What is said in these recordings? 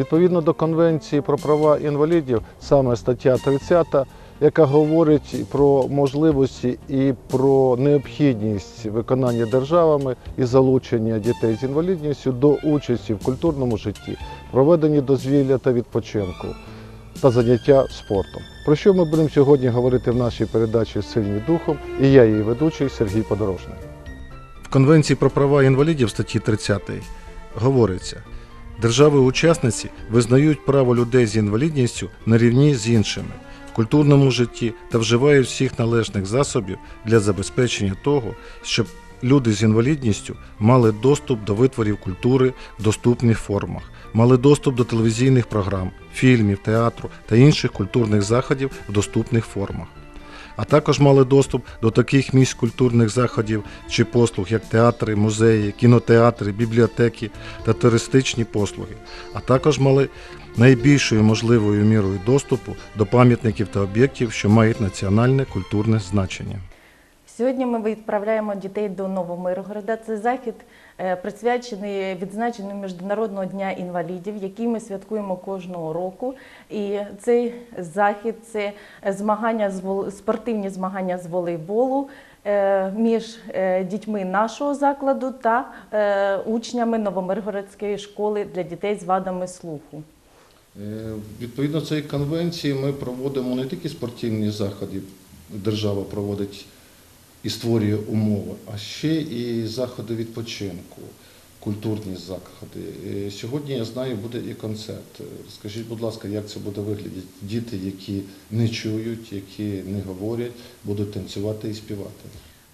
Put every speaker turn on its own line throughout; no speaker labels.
Відповідно до Конвенції про права інвалідів, саме стаття 30, яка говорить про можливості і про необхідність виконання державами і залучення дітей з інвалідністю до участі в культурному житті, проведенні дозвілля та відпочинку та заняття спортом. Про що ми будемо сьогодні говорити в нашій передачі Сильні духом і я її ведучий Сергій Подорожний. В Конвенції про права інвалідів статті 30 говориться: держави-учасниці визнають право людей з інвалідністю на рівні з іншими в культурному житті та вживають всіх належних засобів для забезпечення того, щоб люди з інвалідністю мали доступ до витворів культури в доступних формах, мали доступ до телевізійних програм, фільмів, театру та інших культурних заходів в доступних формах а також мали доступ до таких місць культурних заходів чи послуг, як театри, музеї, кінотеатри, бібліотеки та туристичні послуги, а також мали найбільшою можливою мірою доступу до пам'ятників та об'єктів, що мають національне культурне значення.
Сьогодні ми відправляємо дітей до Новомиргорода. Це захід е, присвячений відзначенню Міжнародного дня інвалідів, який ми святкуємо кожного року. І цей захід це змагання з спортивні змагання з волейболу е, між е, дітьми нашого закладу та учнями Новомиргородської школи для дітей з вадами слуху.
Відповідно цієї конвенції ми проводимо не тільки спортивні заходи, держава проводить і створює умови, а ще і заходи відпочинку, культурні заходи. Е, Сьогодні я знаю, буде і концерт. Е, Скажіть, будь ласка, як це буде виглядати? Діти, які не чують, які не говорять, будуть танцювати і співати.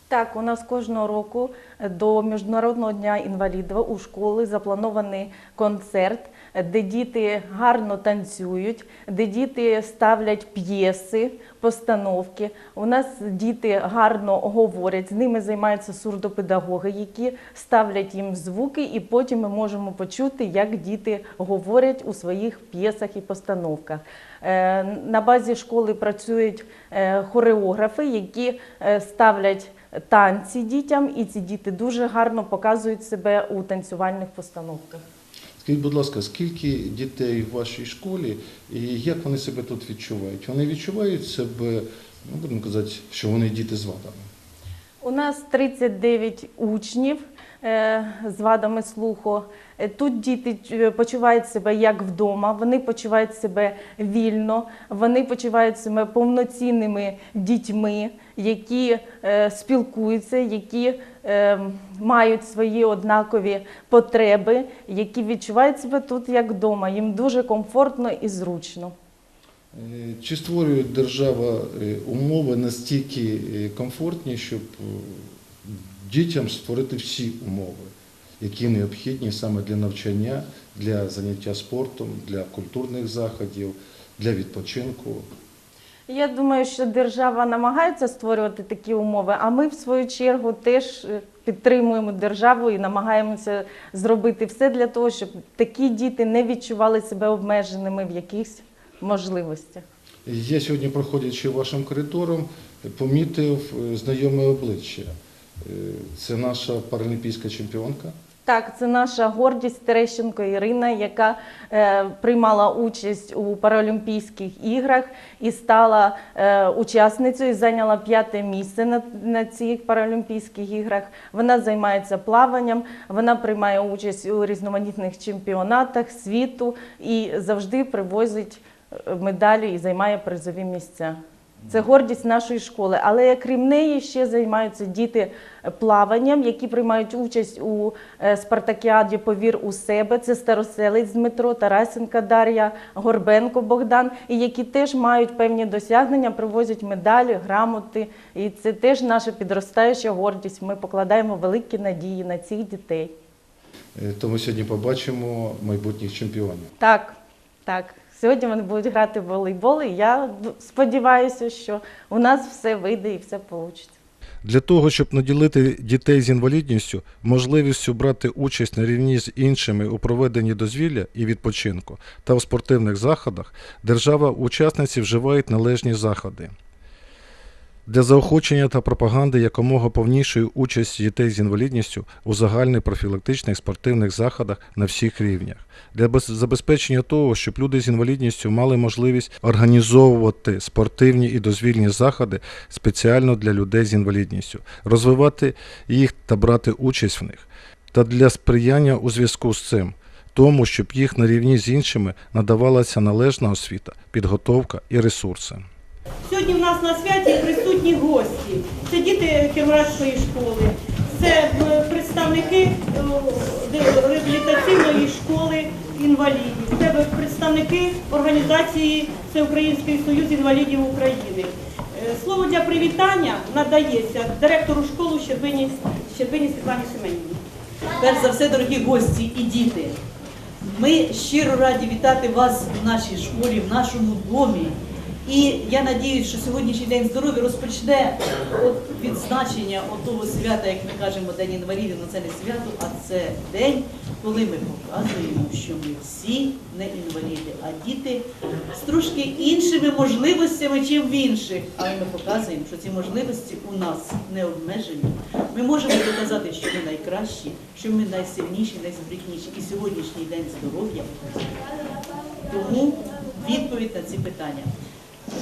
Так, у нас кожного року до Міжнародного дня інвалідів у школи запланований концерт, де діти гарно танцюють, де діти ставлять п'єси, постановки. У нас діти гарно говорять, з ними займаються сурдопедагоги, які ставлять їм звуки, і потім ми можемо почути, як діти говорять у своїх п'єсах і постановках. Е, На базі школи працюють е, хореографи, які е, ставлять танці дітям, і ці діти дуже гарно показують себе у танцювальних постановках.
Скажіть, будь ласка, скільки дітей в вашій школі і як вони себе тут відчувають? Вони відчувають себе, ну будемо казати, що вони діти з вадами.
У нас 39 учнів е, з вадами слуху. Е, Тут діти е, почувають себе як вдома, вони почувають себе вільно, вони почувають себе повноцінними дітьми, які е, спілкуються, які мають свої однакові потреби, які відчувають себе тут як вдома. Їм дуже комфортно і зручно.
Чи створює держава умови настільки комфортні, щоб дітям створити всі умови, які необхідні саме для навчання, для заняття спортом, для культурних заходів, для відпочинку?
Я думаю, що держава намагається створювати такі умови, а ми в свою чергу теж е, підтримуємо державу і намагаємося зробити все для того, щоб такі діти не відчували себе обмеженими в якихось можливостях.
Я сьогодні, проходячи вашим коридором, помітив е, знайоме обличчя. Е, Це наша паралімпійська чемпіонка.
Так, це наша гордість Терещенко Ірина, яка е, приймала участь у Паралімпійських іграх і стала е, учасницею, зайняла п'яте місце на, на цих Паралімпійських іграх. Вона займається плаванням, вона приймає участь у різноманітних чемпіонатах світу і завжди привозить е, медалі і займає призові місця. Це гордість нашої школи. Але крім неї ще займаються діти плаванням, які приймають участь у е, спартакіаді Повір у себе. Це староселець Дмитро, Тарасенка Дар'я, Горбенко Богдан, і які теж мають певні досягнення, привозять медалі, грамоти. І це теж наша підростаюча гордість. Ми покладаємо великі надії на цих дітей.
Е, То ми сьогодні побачимо майбутніх чемпіонів.
Так, так. Сьогодні вони будуть грати в волейбол, і я сподіваюся, що у нас все вийде і все вийде.
Для того, щоб наділити дітей з інвалідністю можливістю брати участь на рівні з іншими у проведенні дозвілля і відпочинку та в спортивних заходах, держава-учасниці вживають належні заходи.
Для заохочення та пропаганди якомога повнішої участі дітей з інвалідністю у загальних профілактичних спортивних заходах на всіх рівнях, для забезпечення того, щоб люди з інвалідністю мали можливість організовувати спортивні і дозвільні заходи спеціально для людей з інвалідністю, розвивати їх та брати участь в них, та для сприяння у зв'язку з цим. Тому, щоб їх на рівні з іншими надавалася належна освіта, підготовка і ресурси.
Сьогодні в нас на святі присутні гості. Це діти Кіровоградської школи, це е, представники е, реабілітаційної школи інвалідів, це представники організації Всеукраїнський Союз інвалідів України. Е, Слово для привітання надається директору школи Щербині, Щербині Світлані Семенівні.
Перш за все, дорогі гості і діти, ми щиро раді вітати вас в нашій школі, в нашому домі. І я надіюсь, що сьогоднішній день здоров'я розпочне відзначення того свята, як ми кажемо, День інвалідів, ну це не свято, а це день, коли ми показуємо, що ми всі не інваліди, а діти з трошки іншими можливостями, чим в інших. Але ми показуємо, що ці можливості у нас не обмежені. Ми можемо доказати, що ми найкращі, що ми найсильніші, найспритніші. І сьогоднішній день здоров'я. Тому відповідь на ці питання.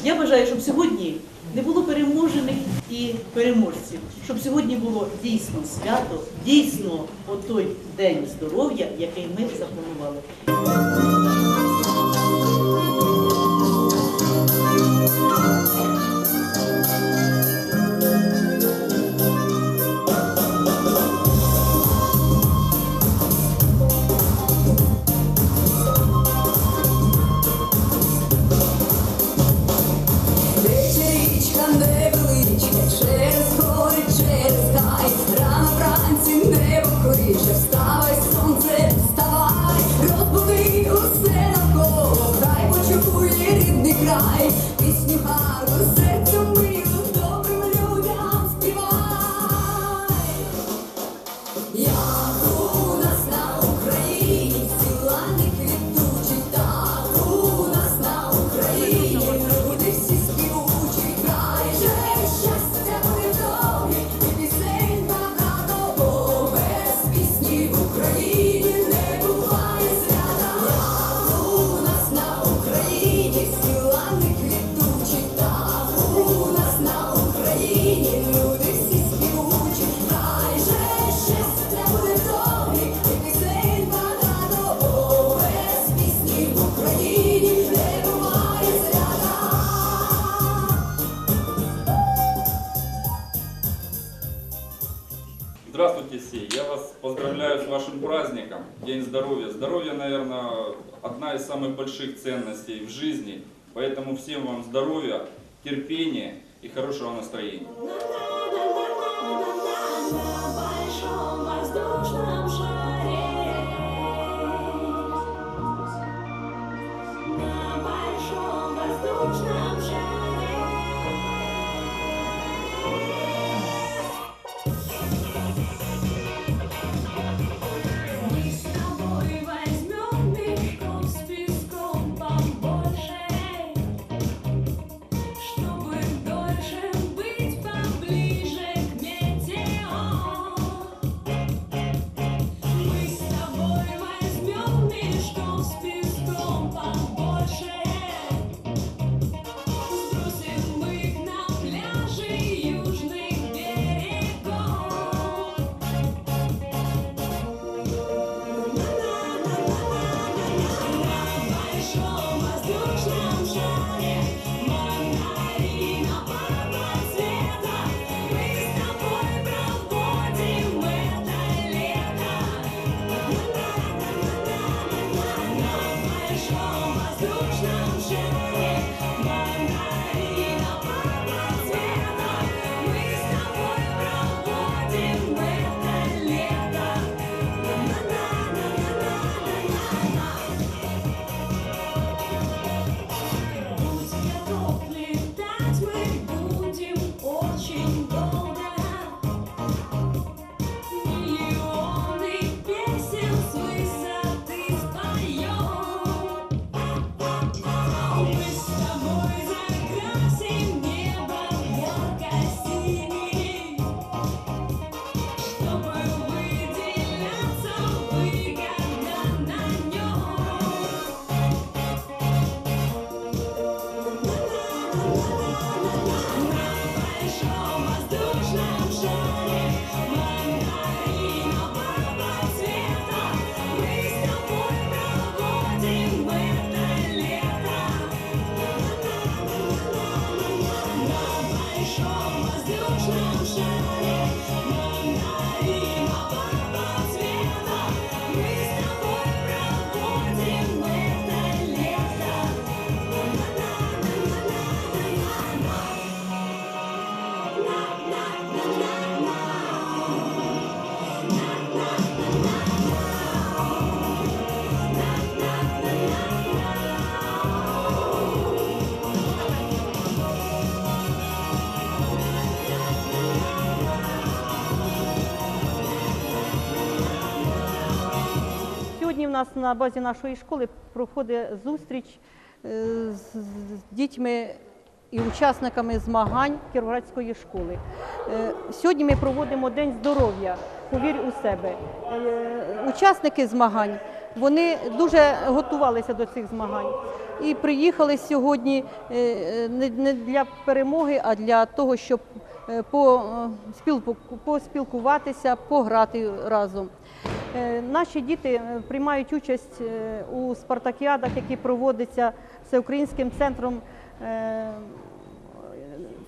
Я бажаю, щоб сьогодні не було переможених і переможців, щоб сьогодні було дійсно свято, дійсно отой день здоров'я, який ми запланували.
Праздником, День здоровья. Здоровье, наверное, одна из самых больших ценностей в жизни, поэтому всем вам здоровья, терпения и хорошего настроения.
Нас на базі нашої школи проходить зустріч е, з дітьми і учасниками змагань Кіровоградської школи. Е, Сьогодні ми проводимо День здоров'я. Повір у себе. Е, Учасники змагань вони дуже готувалися до цих змагань і приїхали сьогодні не для перемоги, а для того, щоб по- спілку- поспілкуватися, пограти разом. Е, Наші діти е, приймають участь е, у спартакіадах, які проводяться Всеукраїнським центром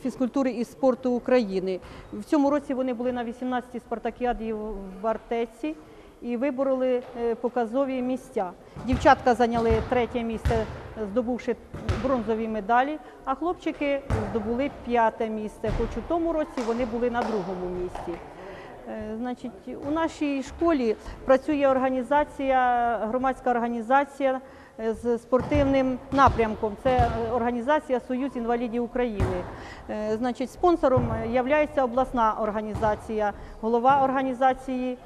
фізкультури і спорту України. В цьому році вони були на 18-й спартакіаді в Артеці і вибороли показові місця. Дівчатка зайняли третє місце, здобувши бронзові медалі, а хлопчики здобули п'яте місце. Хоч у тому році вони були на другому місці. Е, Значить, у нашій школі працює організація, громадська організація е, з спортивним напрямком. Це організація Союз інвалідів України. Е, Значить, спонсором є обласна організація, голова організації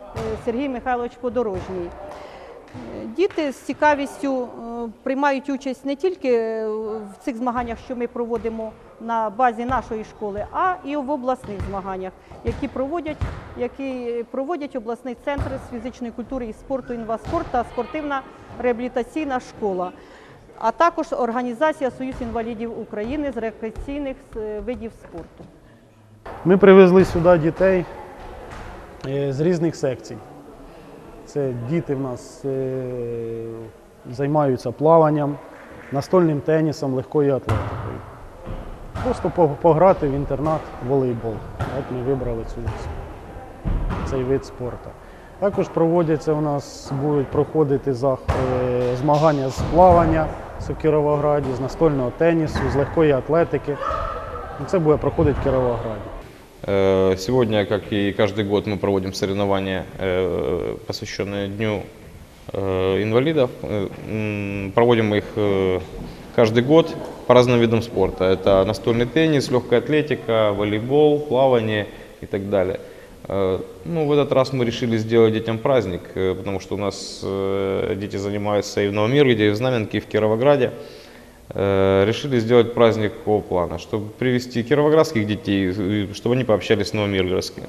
Сергій Михайлович Подорожній. Е, Діти з цікавістю е, приймають участь не тільки е, в цих змаганнях, що ми проводимо на базі нашої школи, а і в обласних змаганнях, які проводять, які проводять обласний центр з фізичної культури і спорту «Інваспорт» та спортивна реабілітаційна школа, а також організація Союз інвалідів України з рекреаційних видів спорту.
Ми привезли сюди дітей з різних секцій. Це діти в нас е, займаються плаванням, настольним тенісом, легкою атлетикою. Просто пограти в інтернат волейбол. От ми вибрали цю, цей вид спорту. Також проводяться у нас, будуть проходити е, змагання з плавання в Кіровограді, з настольного тенісу, з легкої атлетики. Це буде проходити в Кіровограді.
Э, Сегодня, как и каждый год, мы проводим соревнования, э, посвященные Дню э, инвалидов. Проводим их каждый год по разным видам спорта. Это настольный теннис, легкая атлетика, волейбол, плавание и так далее. Ну, в этот раз мы решили сделать детям праздник, потому что у нас дети занимаются и в Новомиргоде, и в Знаменке, и в Кировограде. Э, решили сделать праздник такого плана, чтобы привести кировоградских детей, и чтобы они пообщались с новомиргородскими.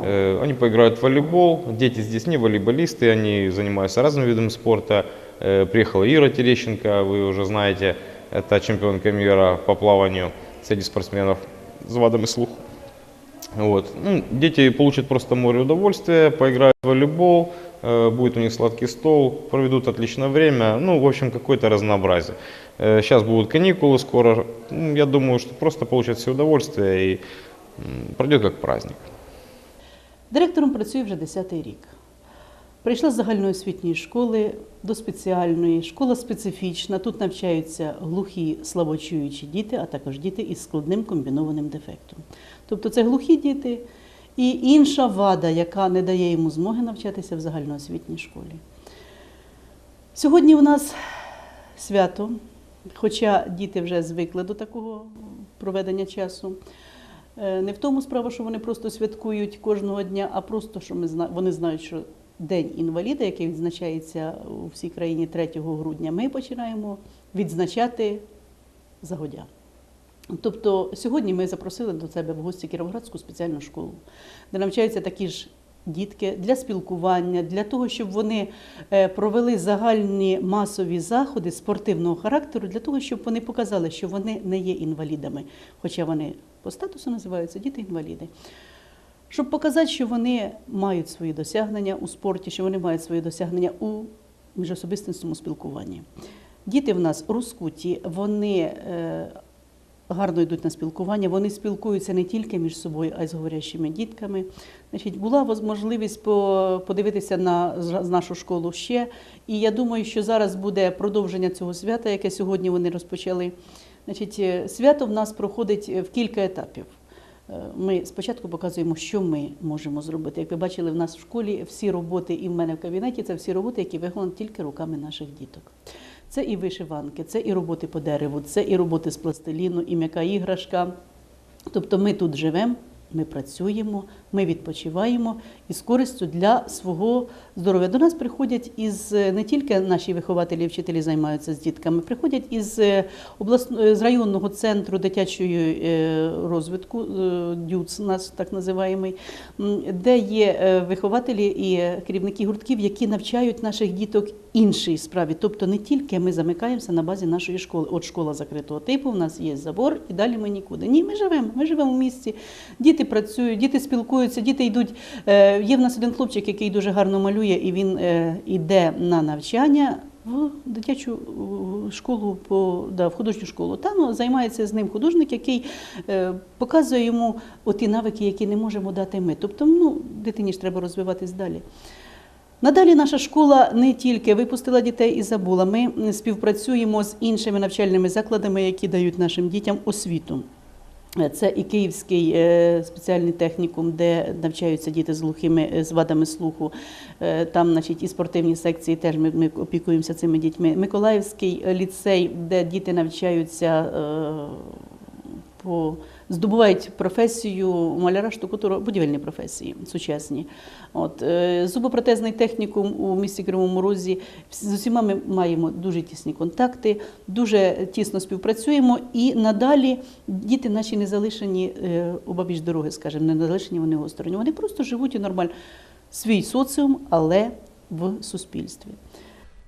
Э, Они поиграют в волейбол, дети здесь не волейболисты, они занимаются разными видами спорта. Э, Приехала Ира Терещенко, вы уже знаете, это чемпионка мира по плаванию среди спортсменов с вадами слуха. Вот. Ну, дети получат просто море удовольствия, поиграют в волейбол, будет у них сладкий стол, проведут отличное время, ну, в общем, какое-то разнообразие. Сейчас будут каникулы скоро, Ну, я думаю, что просто получат все удовольствие и пройдет как праздник.
Директором працює вже 10-й рік. Прийшла з загальноосвітньої школи до спеціальної. Школа специфічна. Тут навчаються глухі слабочуючі діти, а також діти із складним комбінованим дефектом. Тобто це глухі діти і інша вада, яка не дає йому змоги навчатися в загальноосвітній школі. Сьогодні у нас свято, хоча діти вже звикли до такого проведення часу. Е, Не в тому справа, що вони просто святкують кожного дня, а просто що ми вони знають, що День інваліда, який відзначається у всій країні 3 грудня, ми починаємо відзначати загодя. Тобто сьогодні ми запросили до себе в гості Кіровоградську спеціальну школу, де навчаються такі ж дітки для спілкування, для того, щоб вони е, провели загальні масові заходи спортивного характеру, для того, щоб вони показали, що вони не є інвалідами, хоча вони по статусу називаються діти-інваліди. Щоб показати, що вони мають свої досягнення у спорті, що вони мають свої досягнення у міжособистісному спілкуванні. Діти в нас розкуті, вони е, гарно йдуть на спілкування, вони спілкуються не тільки між собою, а й з говорящими дітками. Значить, була можливість подивитися на нашу школу ще. І я думаю, що зараз буде продовження цього свята, яке сьогодні вони розпочали. Значить, е, свято в нас проходить в кілька етапів. Е, Ми спочатку показуємо, що ми можемо зробити. Як ви бачили, в нас в школі всі роботи і в мене в кабінеті це всі роботи, які виконані тільки руками наших діток. Це і вишиванки, це і роботи по дереву, це і роботи з пластиліну, і м'яка іграшка. Тобто ми тут живемо, ми працюємо, ми відпочиваємо із користю для свого здоров'я. До нас приходять із е, не тільки наші вихователі і вчителі займаються з дітками, приходять із е, обласного з районного центру дитячої е, розвитку, е, ДЮЦ, нас так називаємо, де є е, вихователі і керівники гуртків, які навчають наших діток іншій справі. Тобто не тільки ми замикаємося на базі нашої школи. От школа закритого типу, в нас є забор, і далі ми нікуди. Ні, ми живемо. Ми живемо в місті. Діти працюють, діти спілкуються, діти йдуть. Е, Є в нас один хлопчик, який дуже гарно малює, і він е, йде на навчання. В дитячу е, школу да, в художню школу. Там займається з ним художник, який е, показує йому оті навики, які не можемо дати ми. Тобто, ну, дитині ж треба розвиватись далі. Надалі наша школа не тільки випустила дітей і забула. Ми співпрацюємо з іншими навчальними закладами, які дають нашим дітям освіту. Це і Київський е, спеціальний технікум, де навчаються діти з глухими е, з вадами слуху. Е, Там, значить, і спортивні секції теж ми, ми опікуємося цими дітьми. Миколаївський ліцей, де діти навчаються по здобувають професію маляра штукатура, будівельні професії сучасні. От е, зубопротезний технікум у місті Кривому Розі. З усіма ми маємо дуже тісні контакти, дуже тісно співпрацюємо. І надалі діти наші не залишені е, обабіч дороги, скажімо, не залишені вони осторонь. Вони просто живуть і нормально свій соціум, але в суспільстві.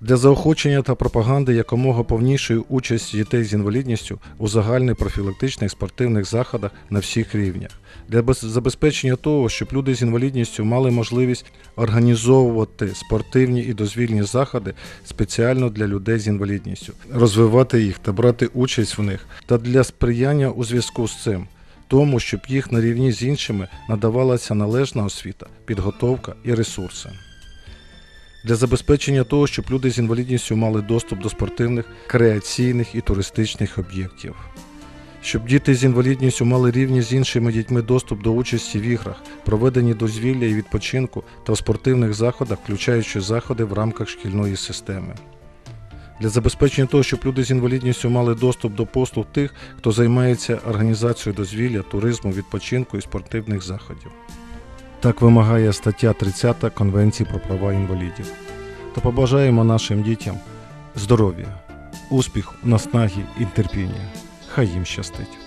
Для заохочення та пропаганди якомога повнішої участі дітей з інвалідністю у загальних профілактичних спортивних заходах на всіх рівнях, для забезпечення того, щоб люди з інвалідністю мали можливість організовувати спортивні і дозвільні заходи спеціально для людей з інвалідністю, розвивати їх та брати участь в них, та для сприяння у зв'язку з цим. Тому, щоб їх на рівні з іншими надавалася належна освіта, підготовка і ресурси для забезпечення того, щоб люди з інвалідністю мали доступ до спортивних, креаційних і туристичних об'єктів. Щоб діти з інвалідністю мали рівні з іншими дітьми доступ до участі в іграх, проведенні дозвілля і відпочинку та в спортивних заходах, включаючи заходи в рамках шкільної системи. Для забезпечення того, щоб люди з інвалідністю мали доступ до послуг тих, хто займається організацією дозвілля, туризму, відпочинку і спортивних заходів. Так вимагає стаття 30 Конвенції про права інвалідів. Та побажаємо нашим дітям здоров'я, успіху, наснаги і терпіння. Хай їм щастить.